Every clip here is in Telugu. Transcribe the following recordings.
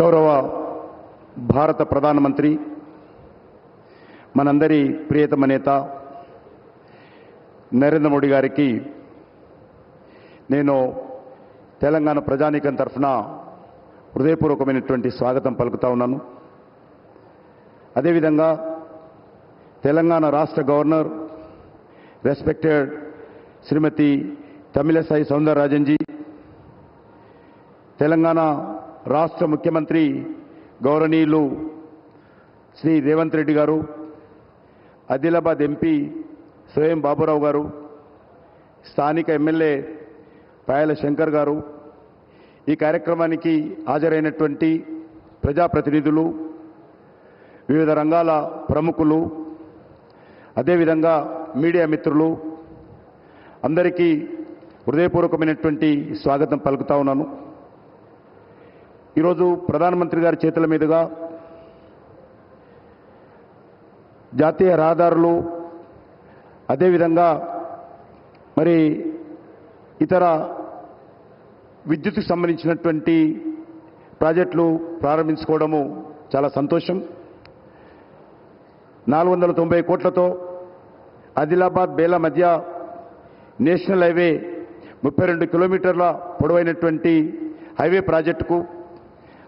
గౌరవ భారత ప్రధానమంత్రి మనందరి ప్రియతమ నేత నరేంద్ర మోడీ గారికి నేను తెలంగాణ ప్రజానీకం తరఫున హృదయపూర్వకమైనటువంటి స్వాగతం పలుకుతా ఉన్నాను. అదేవిధంగా తెలంగాణ రాష్ట్ర గవర్నర్ రెస్పెక్టెడ్ శ్రీమతి తమిళసాయి సౌందరరాజన్జీ తెలంగాణ రాష్ట్ర ముఖ్యమంత్రి గౌరవనీయులు శ్రీ రేవంత్ రెడ్డి గారు ఆదిలాబాద్ ఎంపీ స్వయం బాబురావు గారు స్థానిక ఎమ్మెల్యే పాయల శంకర్ గారు ఈ కార్యక్రమానికి హాజరైనటువంటి ప్రజాప్రతినిధులు వివిధ రంగాల ప్రముఖులు అదేవిధంగా మీడియా మిత్రులు అందరికీ హృదయపూర్వకమైనటువంటి స్వాగతం పలుకుతా ఉన్నాను. ఈరోజు ప్రధానమంత్రి గారి చేతుల మీదుగా జాతీయ రహదారులు అదేవిధంగా మరి ఇతర విద్యుత్కు సంబంధించినటువంటి ప్రాజెక్టులు ప్రారంభించుకోవడము చాలా సంతోషం. నాలుగు వందల తొంభై కోట్లతో ఆదిలాబాద్ బేలా మధ్య నేషనల్ హైవే ముప్పై రెండు కిలోమీటర్ల పొడవైనటువంటి హైవే ప్రాజెక్టుకు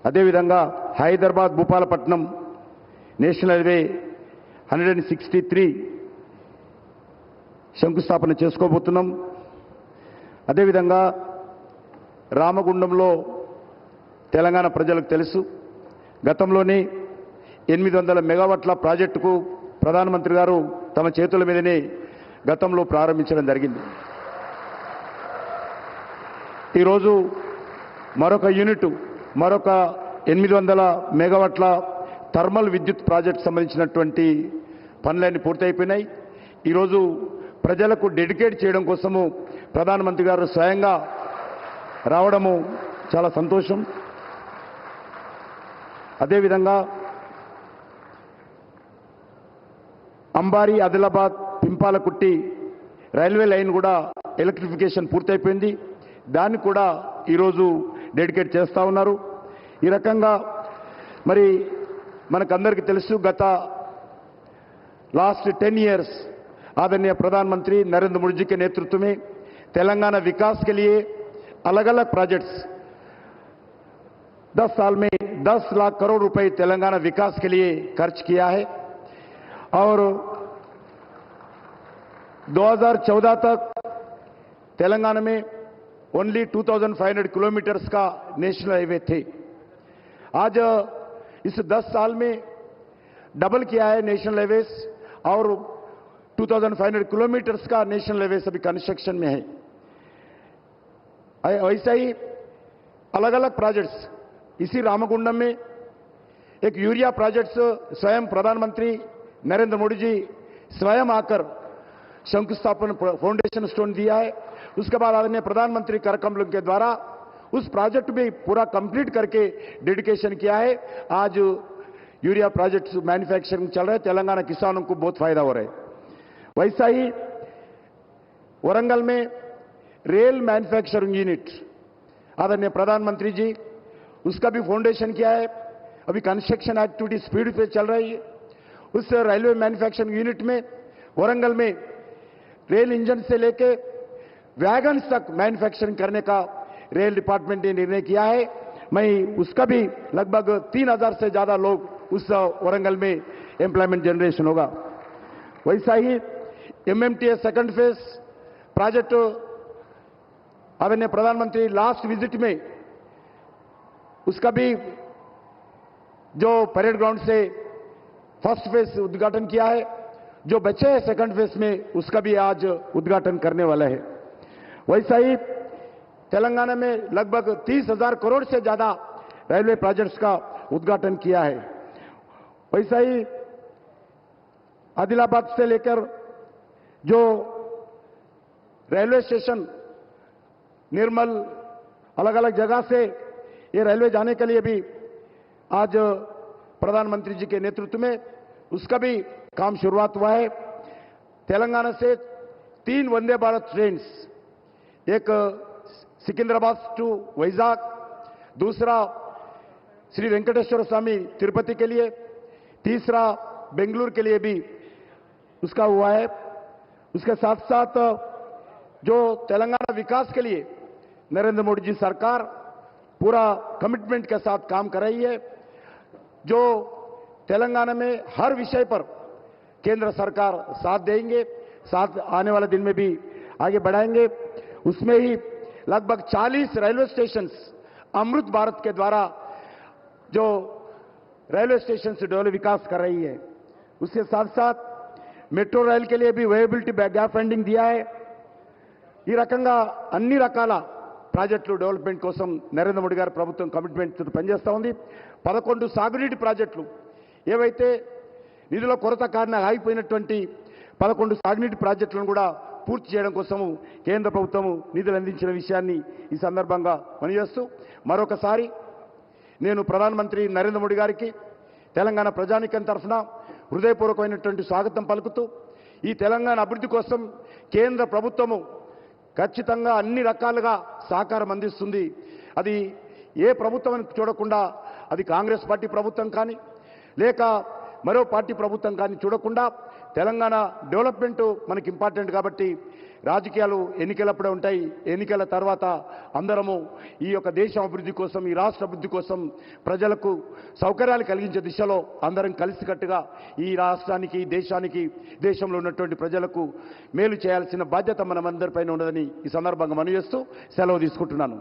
అదేవిధంగా Hyderabad Bhupalapatnam national highway hundred and sixty three శంకుస్థాపన చేసుకోబోతున్నాం. అదేవిధంగా రామగుండంలో తెలంగాణ ప్రజలకు తెలుసు. గతంలోనే ఎనిమిది వందల మెగావాట్ల ప్రాజెక్టుకు ప్రధానమంత్రి గారు తమ చేతుల మీదనే గతంలో ప్రారంభించడం జరిగింది. ఈరోజు మరొక యూనిట్ మరొక ఎనిమిది వందల మెగావాట్ల థర్మల్ విద్యుత్ ప్రాజెక్ట్ సంబంధించినటువంటి పనులన్నీ పూర్తయిపోయినాయి. ఈరోజు ప్రజలకు డెడికేట్ చేయడం కోసము ప్రధానమంత్రి గారు స్వయంగా రావడము చాలా సంతోషం. అదేవిధంగా అంబారి ఆదిలాబాద్ పింపాలకుట్టి రైల్వే లైన్ కూడా ఎలక్ట్రిఫికేషన్ పూర్తయిపోయింది. దాన్ని కూడా ఈరోజు డెడికేట్ చేస్తూ ఉన్నారు ఈ రకంగా మరి మనకందరికీ తెలుసు గత लास्ट टेन इयर्स आदरणीय प्रधानमंत्री नरेंद्र मोदी जी के नेतृत्व में तेलंगाना विकास के लिए अलग अलग प्रोजेक्ट्स 10 साल में 10 लाख करोड़ रुपए तेलंगाना विकास के लिए खर्च किया है और 2014 तक तेलंगाना में ओनली 2500 किलोमीटर्स का नेशनल हाईवे थे आज, इस 10 साल में डबल किया है नेशनल हाईवेज और 2500 किलोमीटर्स का नेशनल हाईवे अभी कंस्ट्रक्शन में है। ऐसा ही अलग अलग प्रोजेक्ट्स इसी रामकुंडम में एक यूरिया प्रोजेक्ट्स स्वयं प्रधानमंत्री नरेंद्र मोदी जी स्वयं आकर शंकुस्थापन फाउंडेशन स्टोन दिया है। उसके बाद आदरणीय प्रधानमंत्री करकमल के द्वारा उस प्रोजेक्ट भी पूरा कंप्लीट करके डेडिकेशन किया है। आज यूरिया प्रोजेक्ट मैन्युफैक्चरिंग चल रहा है, तेलंगाना किसानों को बहुत फ़ायदा हो रहा है। वैसा ही वरंगल में रेल मैन्युफैक्चरिंग यूनिट आदरणीय प्रधानमंत्री जी, उसका भी फाउंडेशन किया है। अभी कंस्ट्रक्शन एक्टिविटी स्पीड पे चल रही है। उस रेलवे मैन्युफैक्चरिंग यूनिट में वरंगल में रेल इंजन से लेके वैगन्स तक मैन्युफैक्चरिंग करने का रेल डिपार्टमेंट ने निर्णय किया है। मैं उसका भी लगभग तीन हज़ार से ज़्यादा लोग उस वरंगल में एम्प्लॉयमेंट जनरेशन होगा। वैसा ही एमएमटीएस सेकंड फ़ेज़ प्रोजेक्ट आदरणीय प्रधानमंत्री लास्ट विज़िट में उसका भी जो परेड ग्राउंड से फ़र्स्ट फ़ेज़ उद्घाटन किया है, जो बचे हैं सेकंड फ़ेज़ में, उसका भी आज उद्घाटन करने वाला है। वैसा ही तेलंगाना में लगभग तीस हज़ार करोड़ से ज़्यादा रेलवे प्रोजेक्ट्स का उद्घाटन किया है। वैसा ही आदिलाबाद से लेकर जो रेलवे स्टेशन, निर्मल अलग अलग जगह से ये रेलवे जाने के लिए भी आज प्रधानमंत्री जी के नेतृत्व में उसका भी काम शुरुआत हुआ है। तेलंगाना से तीन वंदे भारत ट्रेन एक, सिकंदराबाद टू वैजाग, दूसरा, श्री वेंकटेश्वर स्वामी तिरुपति के लिए, तीसरा, बेंगलुरु के लिए भी उसका हुआ है। उसके साथ साथ जो तेलंगाना विकास के लिए नरेंद्र मोदी जी सरकार पूरा कमिटमेंट के साथ काम कर रही है, जो तेलंगाना में हर विषय पर केंद्र सरकार साथ देंगे, साथ आने वाले दिन में भी आगे बढ़ाएँगे। उसमें ही लगभग 40 रेलवे स्टेशन अमृत भारत के द्वारा जो रेलवे स्टेशन से डेवलप विकास कर रही है उसके साथ साथ మెట్రో రైల్ के लिए भी वेबिलिटी గ్యాప్ ఫండింగ్ दिया है ఈ రకంగా అన్ని రకాల ప్రాజెక్టులు డెవలప్మెంట్ కోసం నరేంద్ర మోడీ గారి ప్రభుత్వం కమిట్మెంట్ పనిచేస్తూ ఉంది పదకొండు సాగునీటి ప్రాజెక్టులు ఏవైతే నిధుల కొరత కారణంగా ఆగిపోయినటువంటి పదకొండు సాగునీటి ప్రాజెక్టులను కూడా పూర్తి చేయడం కోసము కేంద్ర ప్రభుత్వము నిధులు అందించిన విషయాన్ని ఈ సందర్భంగా పనిచేస్తూ మరొకసారి నేను ప్రధానమంత్రి నరేంద్ర మోడీ గారికి తెలంగాణ ప్రజానికం తరఫున హృదయపూర్వకమైనటువంటి స్వాగతం పలుకుతూ ఈ తెలంగాణ అభివృద్ధి కోసం కేంద్ర ప్రభుత్వము ఖచ్చితంగా అన్ని రకాలుగా సహకారం అందిస్తుంది. అది ఏ ప్రభుత్వం అని చూడకుండా అది కాంగ్రెస్ పార్టీ ప్రభుత్వం కానీ లేక మరో పార్టీ ప్రభుత్వం కానీ చూడకుండా తెలంగాణ డెవలప్మెంటు మనకి ఇంపార్టెంట్ కాబట్టి రాజకీయాలు ఎన్నికలప్పుడే ఉంటాయి. ఎన్నికల తర్వాత అందరము ఈ యొక్క దేశం అభివృద్ధి కోసం ఈ రాష్ట్ర అభివృద్ధి కోసం ప్రజలకు సౌకర్యాలు కలిగించే దిశలో అందరం కలిసికట్టుగా ఈ రాష్ట్రానికి ఈ దేశానికి దేశంలో ఉన్నటువంటి ప్రజలకు మేలు చేయాల్సిన బాధ్యత మనమందరిపైన ఉన్నదని ఈ సందర్భంగా మనవి చేస్తూ సెలవు తీసుకుంటున్నాను.